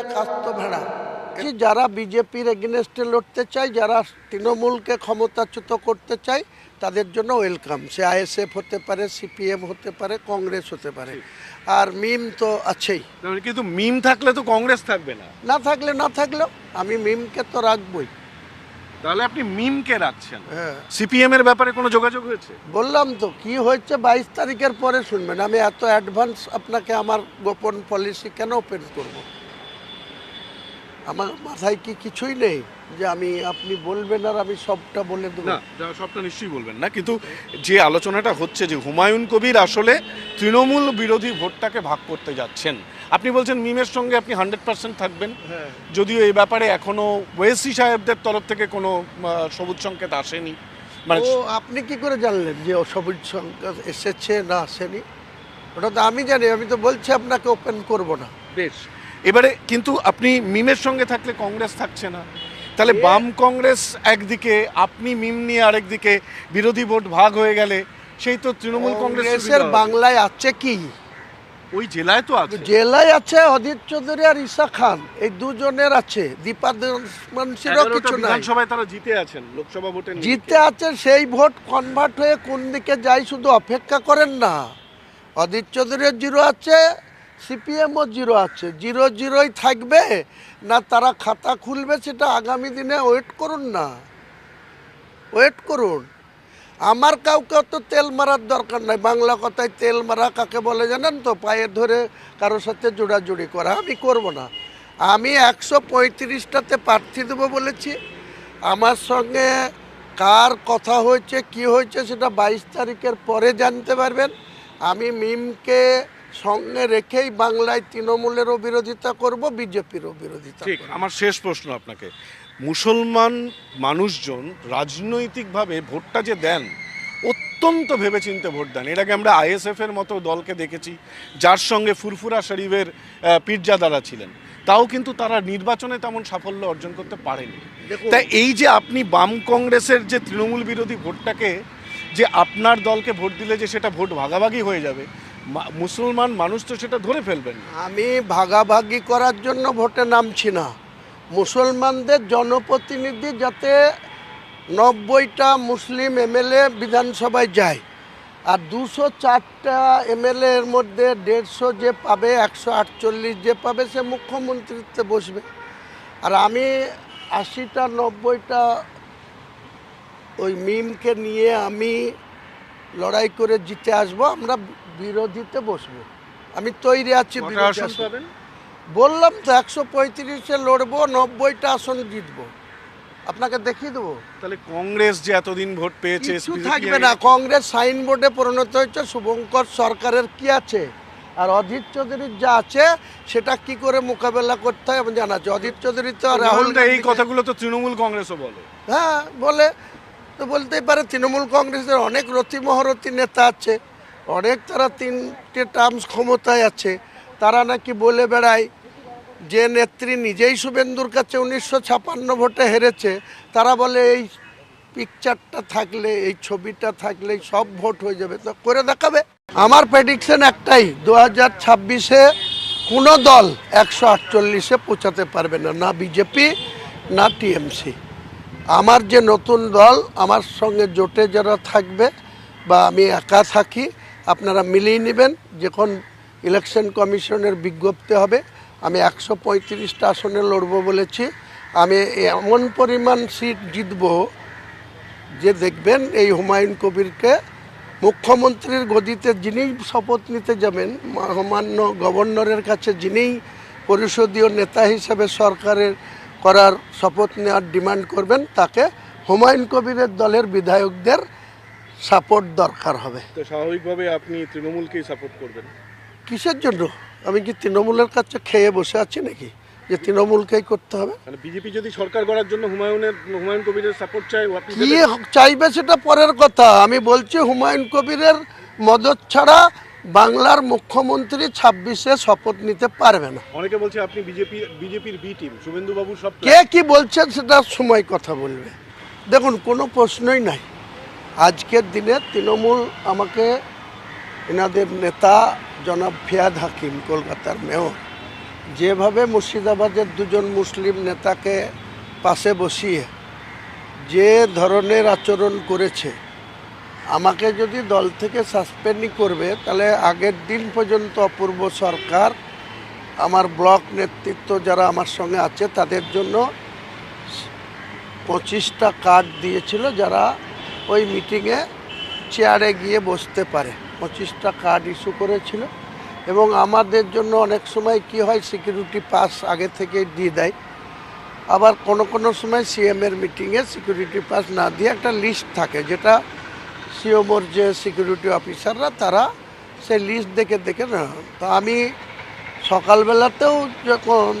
এক আস্ত ভেড়া। কি যারা বিজেপির এগেনস্টে লড়তে চায় যারা তৃণমূলকে ক্ষমতাচ্যুত করতে চায় তাদের জন্য ওয়েলকাম সে আইএসএফ হতে পারে সিপিএম হতে পারে কংগ্রেস হতে পারে। আর মিম তো আছেই। কিন্তু মিম থাকলে তো কংগ্রেস থাকবে না। না থাকলে না থাকলেও আমি মিমকে তো রাখবই। তাহলে আপনি মিমকে রাখছেন। হ্যাঁ। সিপিএম এর ব্যাপারে কোনো যোগাযোগ হয়েছে? বললাম তো কি হয়েছে বাইশ তারিখের পরে শুনবেন। আমি এত অ্যাডভান্স আপনাকে আমার গোপন পলিসি কেন ওপেন করব? আমার মাথায় কি কিছুই নেই? যে আমি আপনি বলবেন আর আমি সবটা বলে দেবো। না সবটা নিশ্চয়ই বলবেন না কিন্তু যে আলোচনাটা হচ্ছে যে হুমায়ুন কবির আসলে তৃণমূল বিরোধী ভোটটাকে ভাগ করতে যাচ্ছেন। আপনি বলছেন মিমের সঙ্গে আপনি হান্ড্রেড পার্সেন্ট থাকবেন। হ্যাঁ। যদিও এই ব্যাপারে এখনও ওয়েসি সাহেবদের তরফ থেকে কোনো সবুজ সংকেত আসেনি। মানে আপনি কি করে জানলেন যে সবুজ সংকেত এসেছে না আসেনি? ওটা তো আমি জানি আমি তো বলছি আপনাকে ওপেন করব না। বেশ। এবারে কিন্তু আপনি মিমের সঙ্গে থাকলে কংগ্রেস থাকছে না। তাহলে বাম কংগ্রেস একদিকে আপনি মিম নিয়ে আরেকদিকে বিরোধী ভোট ভাগ হয়ে গেলে সেই তো তৃণমূল কংগ্রেসের বাংলায় আছে কি? ওই জেলায় তো আছে। জেলায় আছে অধীর চৌধুরী আর ঈশা খান। এই দুজনের আছে। দীপা কিছু নাই। বিধানসভায় তারা জিতে আছেন লোকসভা ভোটে জিতে আছে সেই ভোট কনভার্ট হয়ে কোন দিকে যায় শুধু অপেক্ষা করেন না। অধীর চৌধুরীর জিরো আছে সিপিএমও জিরো আছে। জিরো জিরোই থাকবে না তারা খাতা খুলবে সেটা আগামী দিনে? ওয়েট করুন না। ওয়েট করুন। আমার কাউকে তো তেল মারার দরকার নাই। বাংলা কথায় তেল মারা কাকে বলে জানেন তো? পায়ে ধরে কারোর সাথে জোড়াজুড়ি করা। আমি করব না। আমি একশো পঁয়ত্রিশটাতে প্রার্থী দেবো বলেছি। আমার সঙ্গে কার কথা হয়েছে, কি হয়েছে সেটা বাইশ তারিখের পরে জানতে পারবেন। আমি মিমকে সঙ্গে রেখেই বাংলায় তৃণমূলেরও বিরোধিতা করব বিজেপিরও বিরোধিতা ঠিক আমার শেষ প্রশ্ন আপনাকে। মুসলমান মানুষজন রাজনৈতিকভাবে ভোটটা যে দেন অত্যন্ত ভেবেচিন্তে ভোট দেন। এর আগে আমরা আইএসএফ এর মতো দলকে দেখেছি যার সঙ্গে ফুরফুরা শরীফের পীরজাদারা ছিলেন। তাও কিন্তু তারা নির্বাচনে তেমন সাফল্য অর্জন করতে পারেনি। তাই এই যে আপনি বাম কংগ্রেসের যে তৃণমূল বিরোধী ভোটটাকে যে আপনার দলকে ভোট দিলে যে সেটা ভোট ভাগাভাগি হয়ে যাবে মুসলমান মানুষ তো সেটা ধরে ফেলবেন। আমি ভাগাভাগি করার জন্য ভোটে নামছি না। মুসলমানদের জনপ্রতিনিধি যাতে নব্বইটা মুসলিম এমএলএ বিধানসভায় যায়, আর দুশো চারটা এমএলএ এর মধ্যে দেড়শো যে পাবে, একশো আটচল্লিশ যে পাবে, সে মুখ্যমন্ত্রীত্বে বসবে। আর আমি আশিটা, নব্বইটা ওই মিমকে নিয়ে আমি লড়াই করে জিতে আসব আমরা বিরোধীতে বসবো। আমি তৈরি আছি বললাম তো একশো পঁয়ত্রিশে লড়বো নব্বইটা আসন জিতবো। আপনাকে দেখিয়ে দেবো? তাহলে কংগ্রেস যে এতদিন ভোট পেয়েছে থাকবে না। কংগ্রেস সাইনবোর্ডে পরিণত হয়েছে শুভঙ্কর সরকারের কি আছে? আর অধীর চৌধুরীর যা আছে সেটা কি করে মোকাবেলা করতে হয় আমি জানা আছে। অধীর চৌধুরী তো রাহুল এই কথাগুলো তো তৃণমূল কংগ্রেসও বলে। হ্যাঁ বলে। তো বলতেই পারে, তৃণমূল কংগ্রেসের অনেক রথি মহারথী নেতা আছে, অনেক তারা তিনটে টার্মস ক্ষমতায় আছে, তারা নাকি বলে বেড়ায় যে নেত্রী নিজেই শুভেন্দুর কাছে উনিশশো ছাপান্ন ভোটে হেরেছে, তারা বলে এই পিকচারটা থাকলে, এই ছবিটা থাকলে সব ভোট হয়ে যাবে। তো করে দেখাবে। আমার প্রেডিকশন একটাই, দু হাজার ছাব্বিশে কোনো দল একশো আটচল্লিশে পৌঁছাতে পারবে না না বিজেপি, না টিএমসি। আমার যে নতুন দল, আমার সঙ্গে জোটে যারা থাকবে বা আমি একা থাকি, আপনারা মিলিয়ে নেবেন। যখন ইলেকশন কমিশনের বিজ্ঞপ্তি হবে, আমি একশো পঁয়ত্রিশটা আসনে লড়ব বলেছি। আমি এমন পরিমাণ সিট জিতবো যে দেখবেন এই হুমায়ুন কবিরকে মুখ্যমন্ত্রীর গদিতে যিনি শপথ নিতে যাবেন মহামান্য গভর্নরের কাছে যিনি পরিষদীয় নেতা হিসেবে সরকারের করার শপথ নেওয়ার ডিমান্ড করবেন তাকে হুমায়ুন কবিরের দলের বিধায়কদের সাপোর্ট দরকার হবে। তো স্বাভাবিকভাবে আপনি তৃণমূলকেই সাপোর্ট করবেন? কিসের জন্য? আমি কি তৃণমূলের কাছে খেয়ে বসে আছি নাকি? যে তৃণমূলকেই করতে হবে? মানে বিজেপি যদি সরকার গড়ার জন্য হুমায়ুনের হুমায়ুন কবিরের সাপোর্ট চাই কি চাইবে সেটা পরের কথা। আমি বলছি হুমায়ুন কবিরের মদত ছাড়া বাংলার মুখ্যমন্ত্রী ছাব্বিশে শপথ নিতে পারবে না। অনেকে বলছে আপনি বিজেপি বিজেপির বি টিম শুভেন্দু বাবু সব কে কি বলছেন সেটা সময় কথা বলবে। দেখুন কোনো প্রশ্নই নাই। আজকের দিনে তৃণমূল আমাকে এনাদের নেতা জনাব ফিয়াদ হাকিম কলকাতার মেয়র যেভাবে মুর্শিদাবাদের দুজন মুসলিম নেতাকে পাশে বসিয়ে যে ধরনের আচরণ করেছে আমাকে যদি দল থেকে সাসপেন্ডই করবে, তাহলে আগের দিন পর্যন্ত অপূর্ব সরকার, আমার ব্লক নেতৃত্ব যারা আমার সঙ্গে আছে, তাদের জন্য পঁচিশটা কার্ড দিয়েছিল যারা ওই মিটিংয়ে চেয়ারে গিয়ে বসতে পারে। পঁচিশটা কার্ড ইস্যু করেছিল। এবং আমাদের জন্য অনেক সময় কি হয় সিকিউরিটি পাস আগে থেকে দিয়ে দেয়। আবার কোনো কোনো সময় সিএমের মিটিংয়ে সিকিউরিটি পাস না দিয়ে একটা লিস্ট থাকে, যেটা সিওমোর যে সিকিউরিটি অফিসাররা তারা সেই লিস্ট দেখে দেখে না। তো আমি সকালবেলাতেও যখন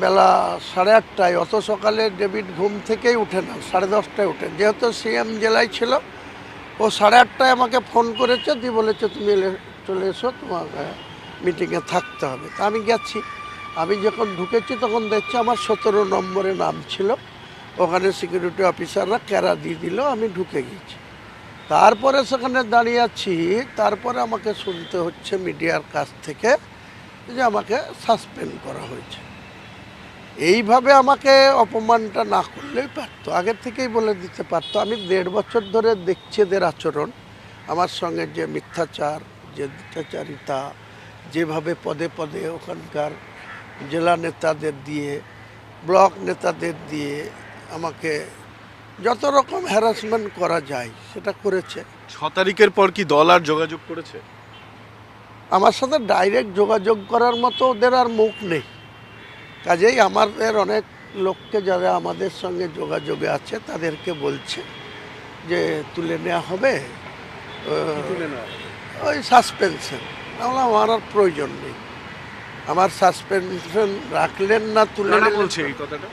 বেলা সাড়ে আটটায়, অত সকালে ডেভিড ঘুম থেকেই উঠে না, সাড়ে দশটায় উঠে। যেহেতু সিএম জেলায় ছিল, ও সাড়ে আটটায় আমাকে ফোন করেছে, দিয়ে বলেছে, তুমি চলে এসো তোমাকে মিটিংয়ে থাকতে হবে। তা আমি গেছি। আমি যখন ঢুকেছি, তখন দেখছি আমার সতেরো নম্বরে নাম ছিল। ওখানে সিকিউরিটি অফিসাররা ক্যারা দিয়ে দিল, আমি ঢুকে গেছি। তারপরে সেখানে দাঁড়িয়ে আছি, তারপরে আমাকে শুনতে হচ্ছে মিডিয়ার কাছ থেকে যে আমাকে সাসপেন্ড করা হয়েছে। এইভাবে আমাকে অপমানটা না করলেই পারতো আগের থেকেই বলে দিতে পারতো। আমি দেড় বছর ধরে দেখছি এদের আচরণ, আমার সঙ্গে যে মিথ্যাচার, যে মিথ্যাচারিতা যেভাবে পদে পদে ওখানকার জেলা নেতাদের দিয়ে, ব্লক নেতাদের দিয়ে আমাকে যত রকম হ্যারাসমেন্ট করা যায় সেটা করেছে। ছ তারিখের পর কি দল আর যোগাযোগ করেছে? আমার সাথে ডাইরেক্ট যোগাযোগ করার মতো ওদের আর মুখ নেই। কাজেই আমাদের অনেক লোককে যারা আমাদের সঙ্গে যোগাযোগে আছে তাদেরকে বলছে যে তুলে নেওয়া হবে। ওই সাসপেনশন আমরা আমার আর প্রয়োজন নেই। আমার সাসপেনশন রাখলেন না তুলে বলছে এই কথাটা?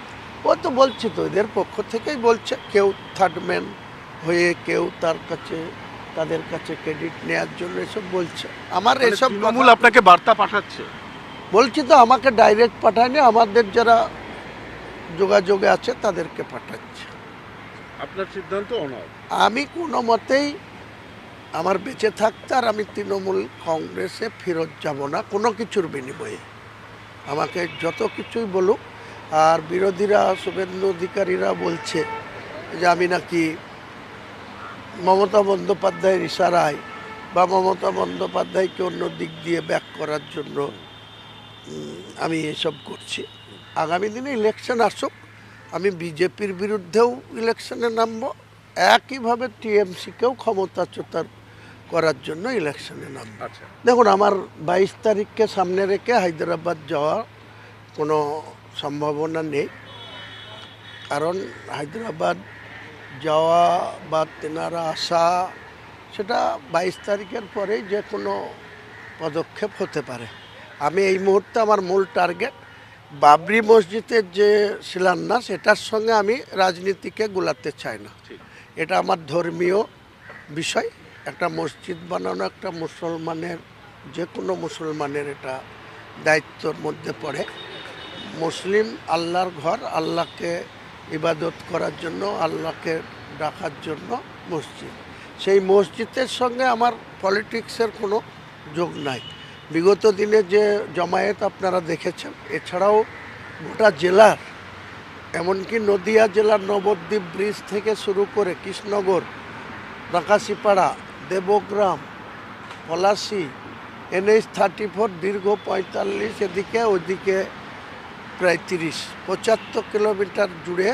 ও তো বলছে তো এদের পক্ষ থেকেই বলছে কেউ থার্ড ম্যান হয়ে কেউ তার কাছে তাদের কাছে ক্রেডিট নেওয়ার জন্য এসব বলছে। আমার এসব তৃণমূল আপনাকে বার্তা পাঠাচ্ছে। বলছি তো আমাকে ডাইরেক্ট পাঠায়নি আমাদের যারা যোগাযোগে আছে তাদেরকে পাঠাচ্ছে। আপনার সিদ্ধান্ত অনর আমি কোনো মতেই আমার বেঁচে থাকতে আর আমি তৃণমূল কংগ্রেসে ফেরত যাব না কোনো কিছুর বিনিময়ে। আমাকে যত কিছুই বলুক আর বিরোধীরা শুভেন্দু অধিকারীরা বলছে যে আমি নাকি মমতা বন্দ্যোপাধ্যায়ের ইশারায় বা মমতা বন্দ্যোপাধ্যায়কে অন্য দিক দিয়ে ব্যাক করার জন্য আমি এসব করছি। আগামী দিনে ইলেকশন আসুক আমি বিজেপির বিরুদ্ধেও ইলেকশনে নামবো একইভাবে টিএমসিকেও ক্ষমতাচ্যুতার করার জন্য ইলেকশনে নামবো। আচ্ছা। দেখুন আমার বাইশ তারিখকে সামনে রেখে হায়দ্রাবাদ যাওয়ার কোনো সম্ভাবনা নেই। কারণ হায়দ্রাবাদ যাওয়া বা তেনারা আসা সেটা বাইশ তারিখের পরেই যে কোনো পদক্ষেপ হতে পারে। আমি এই মুহূর্তে আমার মূল টার্গেট বাবরি মসজিদের যে শিলান্যাস এটার সঙ্গে আমি রাজনীতিকে গুলাতে চাই না। এটা আমার ধর্মীয় বিষয়। একটা মসজিদ বানানো একটা মুসলমানের যে কোনো মুসলমানের এটা দায়িত্বর মধ্যে পড়ে। মুসলিম আল্লাহর ঘর, আল্লাহকে ইবাদত করার জন্য, আল্লাহকে ডাকার জন্য মসজিদ। সেই মসজিদের সঙ্গে আমার পলিটিক্সের কোনো যোগ নাই। বিগত দিনে যে জমায়েত আপনারা দেখেছেন, এছাড়াও গোটা জেলার, এমনকি নদিয়া জেলার নবদ্বীপ ব্রিজ থেকে শুরু করে Krishnanagar Nakashipara Debagram, Palashi, NH thirty four দীর্ঘ পঁয়তাল্লিশ, এদিকে ওইদিকে প্রায় তিরিশ, পঁচাত্তর কিলোমিটার জুড়ে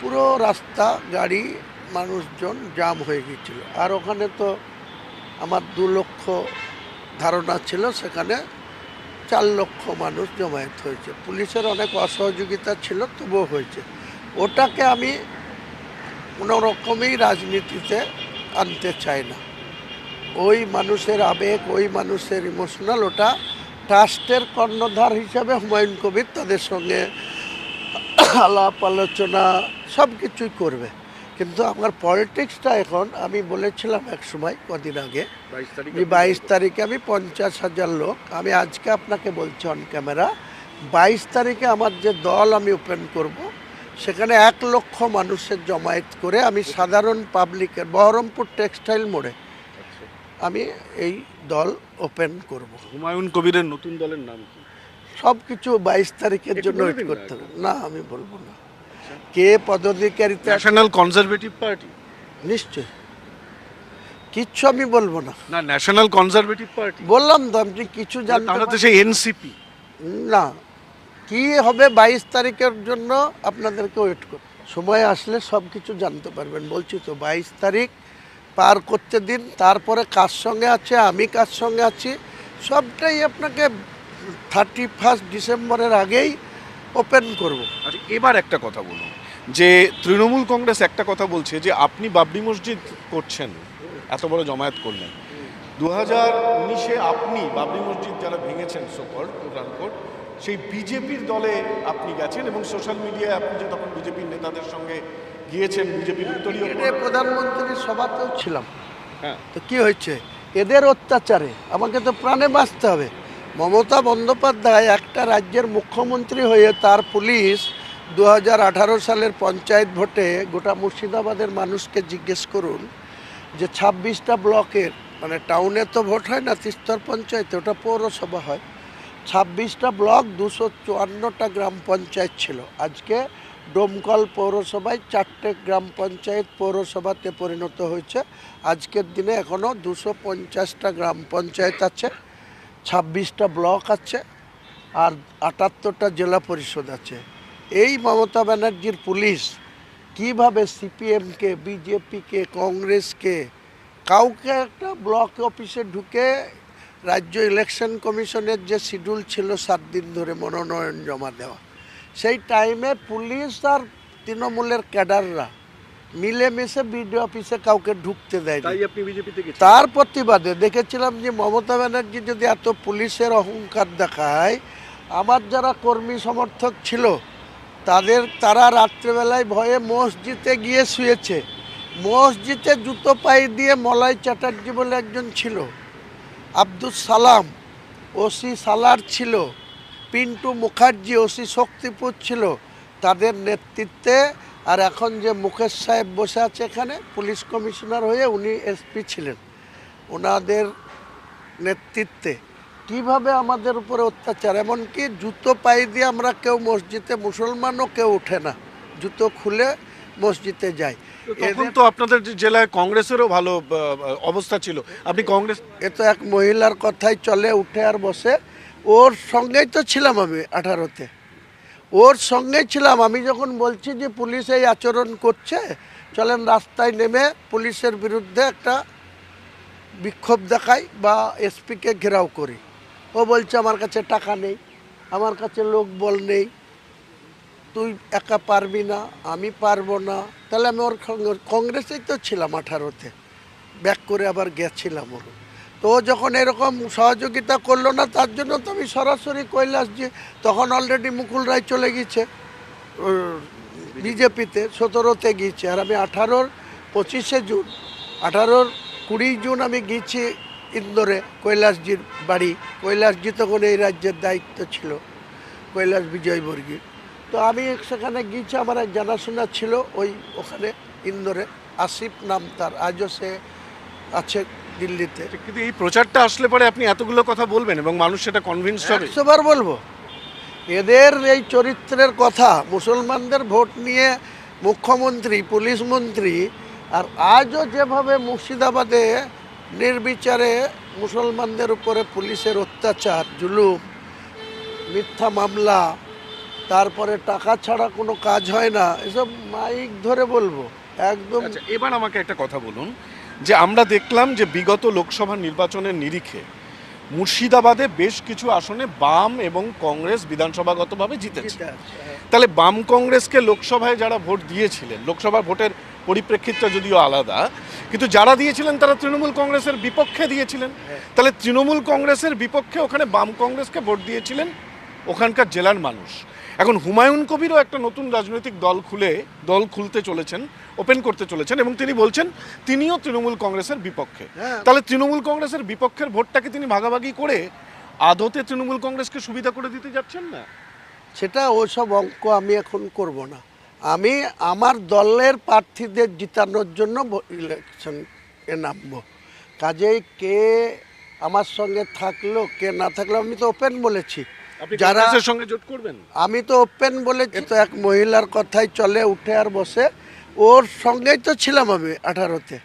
পুরো রাস্তা, গাড়ি, মানুষজন জাম হয়ে গিয়েছিল। আর ওখানে তো আমার দু লক্ষ ধারণা ছিল, সেখানে চার লক্ষ মানুষ জমায়েত হয়েছে। পুলিশের অনেক অসহযোগিতা ছিল, তবুও হয়েছে। ওটাকে আমি কোনো রকমই রাজনীতিতে আনতে চাই না। ওই মানুষের আবেগ, ওই মানুষের ইমোশনাল ওটা ট্রাস্টের কর্ণধার হিসাবে হুমায়ুন কবির তাদের সঙ্গে আলাপ আলোচনা সব কিছুই করবে। কিন্তু আমার পলিটিক্সটা এখন আমি বলেছিলাম এক সময় কদিন আগে বাইশ তারিখ আমি পঞ্চাশ হাজার লোক আমি আজকে আপনাকে বলছি অন ক্যামেরা বাইশ তারিখে আমার যে দল আমি ওপেন করব সেখানে এক লক্ষ মানুষের জমায়েত করে আমি সাধারণ পাবলিকের বহরমপুর টেক্সটাইল মোড়ে আমি এই দল ওপেন করব। হুমায়ুন কবিরের নতুন দলের নাম কি? সব কিছু বাইশ তারিখের জন্য ওয়েট করতে হবে। না আমি বলব না। কে পদাধিকারিতা ন্যাশনাল কনজারভেটিভ পার্টি? নিশ্চয় কিচ্ছু আমি বলব না। না ন্যাশনাল কনজারভেটিভ পার্টি। বললাম তো আপনি কিছু জানতে তাহলে তো সেই এনসিপি। না। কি হবে বাইশ তারিখের জন্য আপনাদেরকে ওয়েট কর সময় আসলে সব কিছু জানতে পারবেন। বলছি তো বাইশ তারিখ পার করতে দিন, তারপরে কার সঙ্গে আছে, আমি কার সঙ্গে আছি, সবটাই আপনাকে থার্টি ফার্স্ট ডিসেম্বরের আগেই ওপেন করব। আচ্ছা এবার একটা কথা বলুন, যে তৃণমূল কংগ্রেস একটা কথা বলছে যে আপনি বাবরি মসজিদ করছেন, এত বড় জমায়েত করলেন। দু হাজার উনিশে আপনি বাবরি মসজিদ যারা ভেঙেছেন সোকর কোট সেই বিজেপির দলে আপনি গেছেন এবং সোশ্যাল মিডিয়ায় আপনি যে তখন বিজেপির নেতাদের সঙ্গে গিয়েছেন উত্তরীয় এদের প্রধানমন্ত্রীর সভাতেও ছিলাম। হ্যাঁ। তো কি হয়েছে? এদের অত্যাচারে আমাকে তো প্রাণে বাঁচতে হবে। মমতা বন্দ্যোপাধ্যায় একটা রাজ্যের মুখ্যমন্ত্রী হয়ে তার পুলিশ দু হাজার আঠারো সালের পঞ্চায়েত ভোটে গোটা মুর্শিদাবাদের মানুষকে জিজ্ঞেস করুন যে ছাব্বিশটা ব্লকের মানে টাউনে তো ভোট হয় না তিস্তর পঞ্চায়েতে ওটা পৌরসভা হয়। ছাব্বিশটা ব্লক দুশো চুয়ান্নটা গ্রাম পঞ্চায়েত ছিল। আজকে ডোমকল পৌরসভায় চারটে গ্রাম পঞ্চায়েত পৌরসভাতে পরিণত হয়েছে। আজকের দিনে এখনও দুশো পঞ্চাশটা গ্রাম পঞ্চায়েত আছে, ছাব্বিশটা ব্লক আছে, আর আটাত্তরটা জেলা পরিষদ আছে। এই মমতা ব্যানার্জির পুলিশ কীভাবে সিপিএমকে, বিজেপিকে, কংগ্রেসকে, কাউকে একটা ব্লক অফিসে ঢুকে রাজ্য ইলেকশন কমিশনের যে শিডিউল ছিল, সাত দিন ধরে মনোনয়ন জমা দেওয়া। সেই টাইমে পুলিশ আর তৃণমূলের ক্যাডাররা মিলেমিশে বিডিও অফিসে কাউকে ঢুকতে গেছেন। তার প্রতিবাদে দেখেছিলাম যে মমতা ব্যানার্জি যদি এত পুলিশের অহংকার দেখায় আমার যারা কর্মী সমর্থক ছিল তাদের তারা রাত্রেবেলায় ভয়ে মসজিদে গিয়ে শুয়েছে। মসজিদে জুতো পায়ে দিয়ে মলাই চ্যাটার্জি বলে একজন ছিল আব্দুল সালাম ওসি সালার ছিল। পিন্টু মুখার্জি ওসি শক্তিপুর ছিল তাদের নেতৃত্বে আর এখন যে মুকেশ সাহেব বসে আছে এখানে পুলিশ কমিশনার হয়ে উনি এসপি ছিলেন ওনাদের নেতৃত্বে। কীভাবে আমাদের উপরে অত্যাচার? এমনকি জুতো পাই দিয়ে আমরা কেউ মসজিদে মুসলমানও কেউ ওঠে না জুতো খুলে মসজিদে যাই তখন তো আপনাদের জেলায় কংগ্রেসেরও ভালো অবস্থা ছিল। আপনি কংগ্রেস এ তো এক মহিলার কথাই চলে উঠে আর বসে। ওর সঙ্গেই তো ছিলাম আমি আঠারোতে। ওর সঙ্গেই ছিলাম। আমি যখন বলছি যে পুলিশ এই আচরণ করছে, চলেন রাস্তায় নেমে পুলিশের বিরুদ্ধে একটা বিক্ষোভ দেখাই বা এসপিকে ঘেরাও করি। ও বলছে, আমার কাছে টাকা নেই, আমার কাছে লোক বল নেই, তুই একা পারবি না, আমি পারব না। তাহলে আমি ওর সঙ্গে- কংগ্রেসেই তো ছিলাম আঠারোতে। ব্যাক করে আবার গেছিলাম ওর। তো যখন এরকম সহযোগিতা করল না, তার জন্য তো আমি সরাসরি কৈলাস যে তখন অলরেডি মুকুল রায় চলে গিয়েছে বিজেপিতে, সতেরোতে গিয়েছে। আর আমি আঠারোর পঁচিশে জুন, আঠারোর কুড়ি জুন আমি গিয়েছি ইন্দোরে, কৈলাসজির বাড়ি। কৈলাসজি তখন এই রাজ্যের দায়িত্ব ছিল, কৈলাস বিজয়বর্গীর তো আমি সেখানে গিয়েছি, আমার এক জানাশোনা ছিল ওই ওখানে, ইন্দোরে। আসিফ নাম তার, আজও সে আছে দিল্লিতে। কিন্তু এই প্রচারটা আসলে পরে আপনি এতগুলো কথা বলবেন এবং মানুষ সেটা কনভিন্স হবে। একশোবার বলব। এদের এই চরিত্রের কথা মুসলমানদের ভোট নিয়ে মুখ্যমন্ত্রী পুলিশ মন্ত্রী আর আজও যেভাবে মুর্শিদাবাদে নির্বিচারে মুসলমানদের উপরে পুলিশের অত্যাচার জুলুম মিথ্যা মামলা তারপরে টাকা ছাড়া কোনো কাজ হয় না এসব মাইক ধরে বলব। একদম আচ্ছা এবার আমাকে একটা কথা বলুন। যে আমরা দেখলাম যে বিগত লোকসভা নির্বাচনের নিরিখে মুর্শিদাবাদে বেশ কিছু আসনে বাম এবং কংগ্রেস বিধানসভাগতভাবে জিতেছে। হ্যাঁ। তাহলে বাম কংগ্রেসকে লোকসভায় যারা ভোট দিয়েছিলেন লোকসভা ভোটের পরিপ্রেক্ষিতটা যদিও আলাদা কিন্তু যারা দিয়েছিলেন তারা তৃণমূল কংগ্রেসের বিপক্ষে দিয়েছিলেন। তাহলে তৃণমূল কংগ্রেসের বিপক্ষে ওখানে বাম কংগ্রেসকে ভোট দিয়েছিলেন ওখানকার জেলার মানুষ। এখন হুমায়ুন কবিরও একটা নতুন রাজনৈতিক দল খুলে দল খুলতে চলেছেন ওপেন করতে চলেছেন এবং তিনি বলছেন তিনিও তৃণমূল কংগ্রেসের বিপক্ষে। হ্যাঁ। তাহলে তৃণমূল কংগ্রেসের বিপক্ষের ভোটটাকে তিনি ভাগাভাগি করে আদতে তৃণমূল কংগ্রেসকে সুবিধা করে দিতে যাচ্ছেন না? সেটা ওসব অঙ্ক আমি এখন করব না। আমি আমার দলের প্রার্থীদের জিতানোর জন্য ইলেকশন এ নামবো। কাজেই কে আমার সঙ্গে থাকল কে না থাকল আমি তো ওপেন বলেছি। যারা সঙ্গে জোট করবেন? আমি তো ওপেন বলেছি তো এক মহিলার কথাই চলে উঠে আর বসে। ওর সঙ্গেই তো ছিলাম আমি আঠারোতে।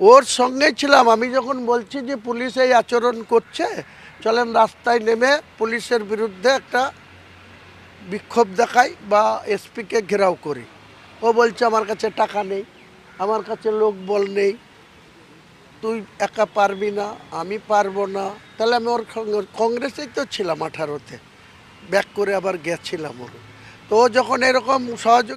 ওর সঙ্গেই ছিলাম। আমি যখন বলছি যে পুলিশ এই আচরণ করছে চলেন রাস্তায় নেমে পুলিশের বিরুদ্ধে একটা বিক্ষোভ দেখাই বা এসপিকে ঘেরাও করি। ও বলছে আমার কাছে টাকা নেই আমার কাছে লোক বল নেই। তুই একা পারবি না, আমি পারব না। তাহলে আমি ওর কংগ্রেসেই তো ছিলাম আঠারোতে। ব্যাক করে আবার গেছিলাম ওর। তো যখন এরকম সহযোগ